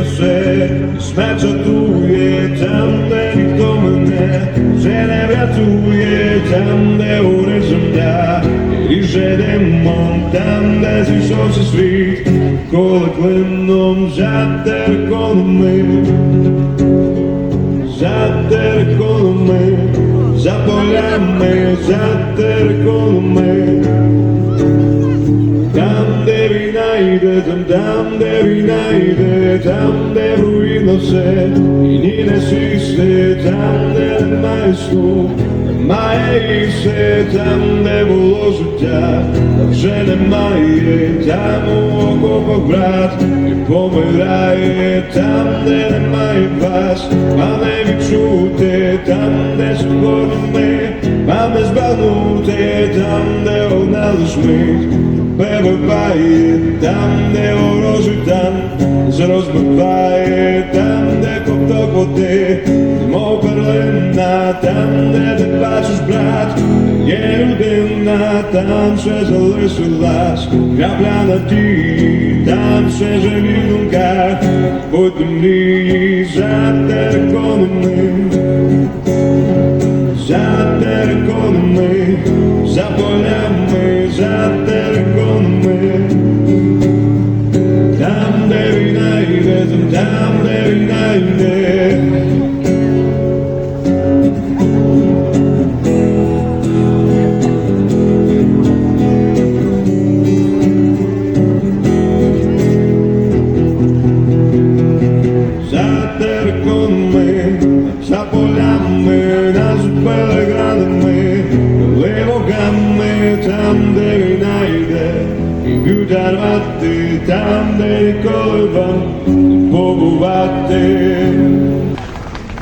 несе, смерть чатує там, де ніхто мене вже не врятує, там, де уре земля, і же демон, там, де зійшовся світ, коли клином за териконами, за териконами, за полями, за териконами. Там, де війна йде, там, там, де війна йде, там, де руїна все, і ні не сісти, там, де немає сну, немає іси, там, де було життя, вже немає, там у окопах брат, і помирає, там, де немає вас, маме відчути, там, де сьогодні ми, маме збагнути, там, де одна лиш мить перебиває там, де ворожий там, розбиває там, де ковток води, мов перлина, там, де ти бачиш, брат, є людина, там ще залишилась крапля надії, там ще живі думка, будь мрії за териконами за териконами, за полями, за териконами, там, де війна йде, там, де там, де війна йде, і б'ють армати, там, де ніколи вам побувати.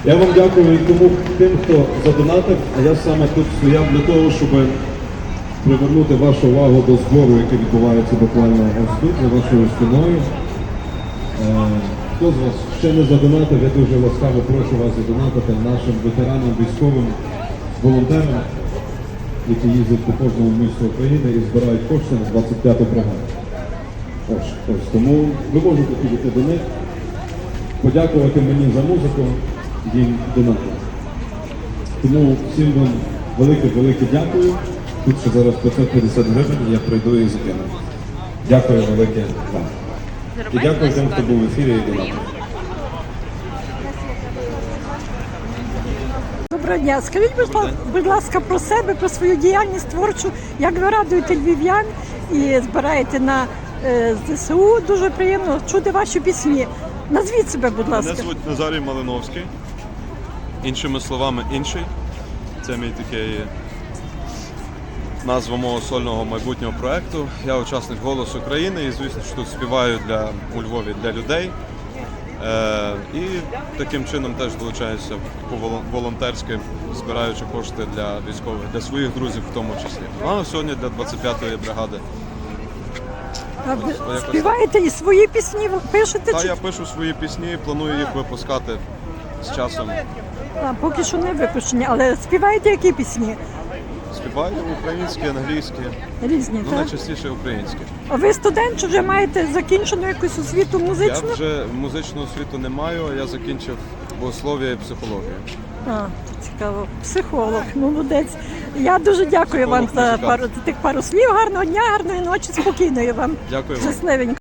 Я вам дякую тому тим, хто задонатив, а я саме тут стояв для того, щоб привернути вашу увагу до збору, який відбувається буквально ось тут, за вашою спиною. Е, Хто з вас ще не задонатив, я дуже ласкаво прошу вас задонатити нашим ветеранам, військовим, волонтерам, які їздять по кожному місту України і збирають кошти на 25-ту бригаду. Ось, ось тому ви можете підійти до них, подякувати мені за музику, їм донати. Тому всім вам велике-велике дякую. Тут ще зараз 550 гривень, я прийду і закину. Дякую велике вам. І дякую тим, хто був в ефірі і донатив. Доброго дня. Скажіть, будь ла- будь ласка, про себе, про свою діяльність творчу, як ви радуєте львів'ян і збираєте на е, ЗСУ. Дуже приємно чути ваші пісні. Назвіть себе, будь ласка. Мене звуть Назарій Малиновський. Іншими словами, інший. Це мій такий назва мого сольного майбутнього проєкту. Я учасник «Голос України і, звісно, що тут співаю для, у Львові для людей. Е, і таким чином теж долучаюся по-волонтерськи, збираючи кошти для військових, для своїх друзів в тому числі. Ну, А сьогодні для 25-ї бригади. А ви співаєте і свої пісні пишете? Та Чи... я пишу свої пісні, планую їх випускати з часом. А, поки що не випущені, але співаєте які пісні? Співаю українські, англійські, Різні, ну так? найчастіше українські. А ви студент чи вже маєте закінчену якусь освіту музичну? Я вже музичну освіту не маю, а я закінчив богослов'я і психологію. А, цікаво. Психолог, молодець. Я дуже дякую вам за пару тих пару слів. Гарного дня, гарної ночі, спокійної вам. Дякую вам. Щасливенько.